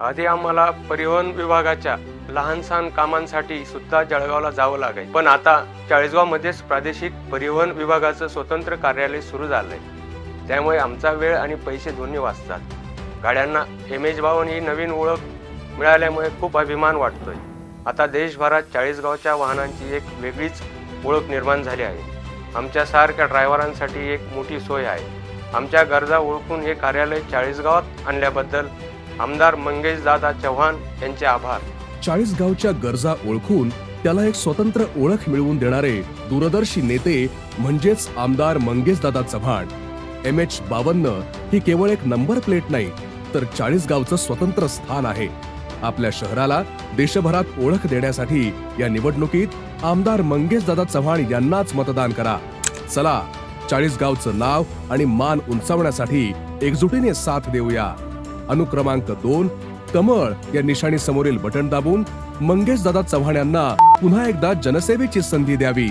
आधी आम्हाला परिवहन विभागाच्या लहान सहान कामांसाठी सुद्धा जळगावला जावं लागेल पण आता चाळीसगावमध्येच प्रादेशिक परिवहन विभागाचं स्वतंत्र कार्यालय सुरू झालंय. त्यामुळे आमचा वेळ आणि पैसे दोन्ही वाचतात. गाड्यांना एम एच बावन ही नवीन ओळख मिळाल्यामुळे खूप अभिमान वाटतोय. आता देशभरात चाळीसगावच्या वाहनांची एक वेगळीच ओळख निर्माण झाली आहे. आमच्यासारख्या ड्रायव्हरांसाठी एक मोठी सोय आहे. आमच्या गरजा ओळखून हे कार्यालय चाळीसगावात आणल्याबद्दल आमदार मंगेश दादा चव्हाण यांचे आभार. चाळीस गावच्या गरजा ओळखून त्याला एक स्वतंत्र ओळख मिळवून देणारे दूरदर्शी नेते म्हणजेच आमदार मंगेशदादा चव्हाण. एम एच बावन्न ही केवळ एक नंबर प्लेट नाही तर चाळीसगावचं स्वतंत्र स्थान आहे. आपल्या शहराला देशभरात ओळख देण्यासाठी या निवडणुकीत आमदार मंगेशदादा चव्हाण यांनाच मतदान करा. चला चाळीसगावचं नाव आणि मान उंचावण्यासाठी एकजुटीने साथ देऊया. अनुक्रमांक दोन कमळ या निशाणी समोरील बटन दाबून मंगेश दादा चव्हाण यांना पुन्हा एकदा जनसेवेची संधी द्यावी.